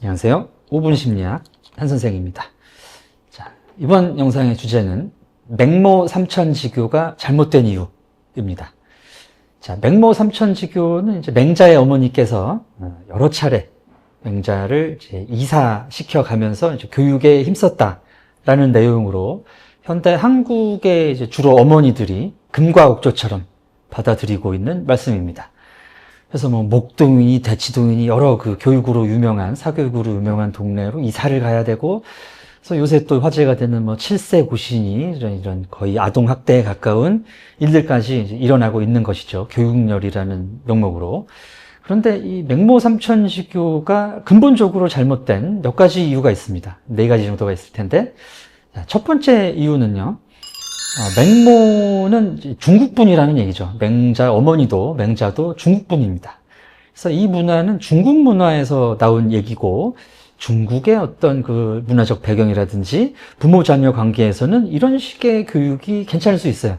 안녕하세요. 5분 심리학 한선생입니다. 자, 이번 영상의 주제는 맹모 삼천지교가 잘못된 이유입니다. 자, 맹모 삼천지교는 이제 맹자의 어머니께서 어, 여러 차례 맹자를 이사시켜 가면서 교육에 힘썼다라는 내용으로 현대 한국의 주로 어머니들이 금과 옥조처럼 받아들이고 있는 말씀입니다. 그래서 뭐 목동이니 대치동이니 여러 그 교육으로 유명한 사교육으로 유명한 동네로 이사를 가야 되고 그래서 요새 또 화제가 되는 뭐 칠세 고신이 이런 이런 거의 아동 학대에 가까운 일들까지 이제 일어나고 있는 것이죠. 교육열이라는 명목으로. 그런데 이 맹모 삼천시교가 근본적으로 잘못된 몇 가지 이유가 있습니다. 네 가지 정도가 있을 텐데 자, 첫 번째 이유는요. 어, 맹모는 중국분이라는 얘기죠. 맹자 어머니도 맹자도 중국분입니다. 그래서 이 문화는 중국 문화에서 나온 얘기고 중국의 어떤 그 문화적 배경이라든지 부모 자녀 관계에서는 이런 식의 교육이 괜찮을 수 있어요.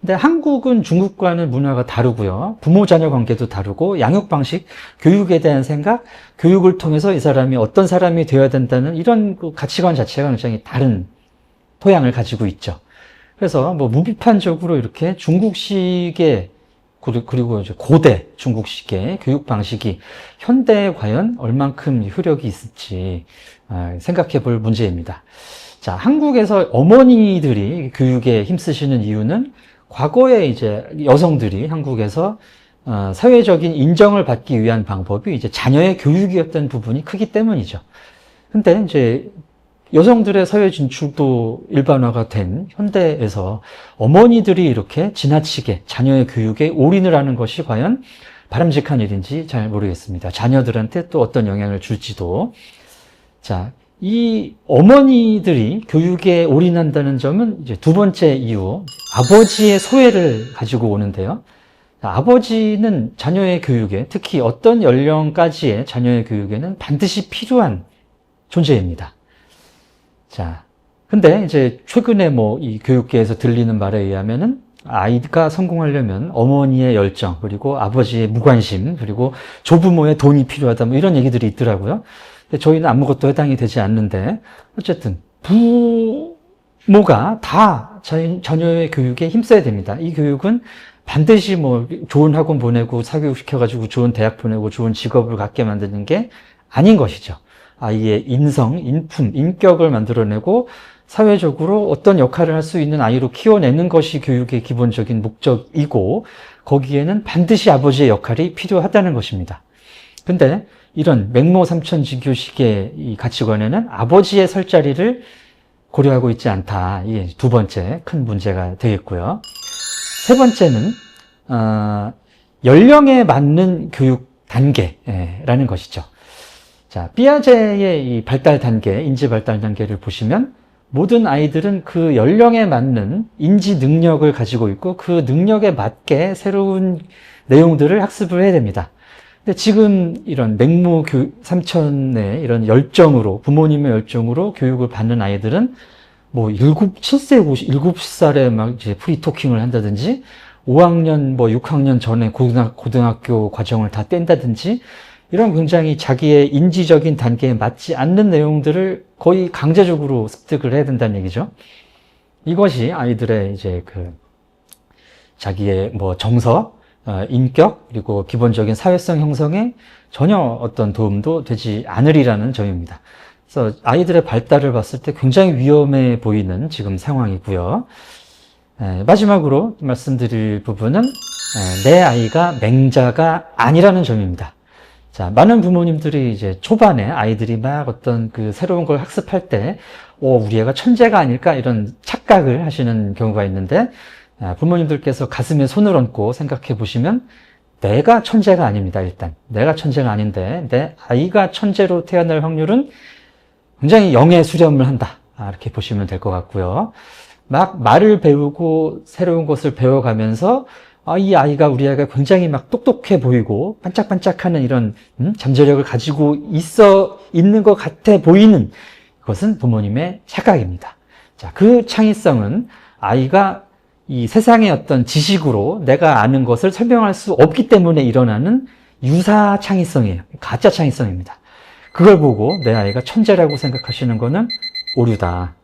근데 한국은 중국과는 문화가 다르고요. 부모 자녀 관계도 다르고 양육 방식, 교육에 대한 생각, 교육을 통해서 이 사람이 어떤 사람이 되어야 된다는 이런 그 가치관 자체가 굉장히 다른 토양을 가지고 있죠. 그래서 뭐 무비판적으로 이렇게 중국식의 그리고 이제 고대 중국식의 교육 방식이 현대에 과연 얼만큼 효력이 있을지 아, 생각해 볼 문제입니다. 자, 한국에서 어머니들이 교육에 힘쓰시는 이유는 과거에 이제 여성들이 한국에서 어, 사회적인 인정을 받기 위한 방법이 이제 자녀의 교육이었던 부분이 크기 때문이죠. 근데 이제 여성들의 사회 진출도 일반화가 된 현대에서 어머니들이 이렇게 지나치게 자녀의 교육에 올인을 하는 것이 과연 바람직한 일인지 잘 모르겠습니다. 자녀들한테 또 어떤 영향을 줄지도. 자, 이 어머니들이 교육에 올인한다는 점은 이제 두 번째 이유, 아버지의 소외를 가지고 오는데요. 아버지는 자녀의 교육에, 특히 어떤 연령까지의 자녀의 교육에는 반드시 필요한 존재입니다. 자, 근데 이제 최근에 뭐 이 교육계에서 들리는 말에 의하면은 아이가 성공하려면 어머니의 열정, 그리고 아버지의 무관심, 그리고 조부모의 돈이 필요하다, 뭐 이런 얘기들이 있더라고요. 근데 저희는 아무것도 해당이 되지 않는데, 어쨌든, 부모가 다 자녀의 교육에 힘써야 됩니다. 이 교육은 반드시 뭐 좋은 학원 보내고 사교육 시켜가지고 좋은 대학 보내고 좋은 직업을 갖게 만드는 게 아닌 것이죠. 아이의 인성, 인품, 인격을 만들어내고 사회적으로 어떤 역할을 할 수 있는 아이로 키워내는 것이 교육의 기본적인 목적이고 거기에는 반드시 아버지의 역할이 필요하다는 것입니다. 근데 이런 맹모 삼천 지교식의 이 가치관에는 아버지의 설 자리를 고려하고 있지 않다. 이게 두 번째 큰 문제가 되겠고요. 세 번째는 어, 연령에 맞는 교육 단계라는 것이죠. 자, 삐아제의 이 발달 단계, 인지 발달 단계를 보시면 모든 아이들은 그 연령에 맞는 인지 능력을 가지고 있고 그 능력에 맞게 새로운 내용들을 학습을 해야 됩니다. 근데 지금 이런 맹모 교 삼천의 이런 열정으로 부모님의 열정으로 교육을 받는 아이들은 뭐 일곱, 7세, 7살에 막 이제 프리토킹을 한다든지 5학년, 뭐 6학년 전에 고등학, 고등학교 과정을 다 뗀다든지 이런 굉장히 자기의 인지적인 단계에 맞지 않는 내용들을 거의 강제적으로 습득을 해야 된다는 얘기죠. 이것이 아이들의 이제 그 자기의 뭐 정서, 어, 인격, 그리고 기본적인 사회성 형성에 전혀 어떤 도움도 되지 않으리라는 점입니다. 그래서 아이들의 발달을 봤을 때 굉장히 위험해 보이는 지금 상황이고요. 마지막으로 말씀드릴 부분은 내 아이가 맹자가 아니라는 점입니다. 자, 많은 부모님들이 이제 초반에 아이들이 막 어떤 그 새로운 걸 학습할 때, 오, 우리 애가 천재가 아닐까 이런 착각을 하시는 경우가 있는데, 아, 부모님들께서 가슴에 손을 얹고 생각해 보시면, 내가 천재가 아닙니다, 일단. 내가 천재가 아닌데, 내 아이가 천재로 태어날 확률은 굉장히 영의 수렴을 한다. 아, 이렇게 보시면 될 것 같고요. 막 말을 배우고 새로운 것을 배워가면서 아, 이 아이가 우리 아이가 굉장히 막 똑똑해 보이고 반짝반짝하는 이런 음, 잠재력을 가지고 있어 있는 것 같아 보이는 것은 부모님의 착각입니다. 자, 그 창의성은 아이가 이 세상의 어떤 지식으로 내가 아는 것을 설명할 수 없기 때문에 일어나는 유사 창의성이에요. 가짜 창의성입니다. 그걸 보고 내 아이가 천재라고 생각하시는 거는 오류다.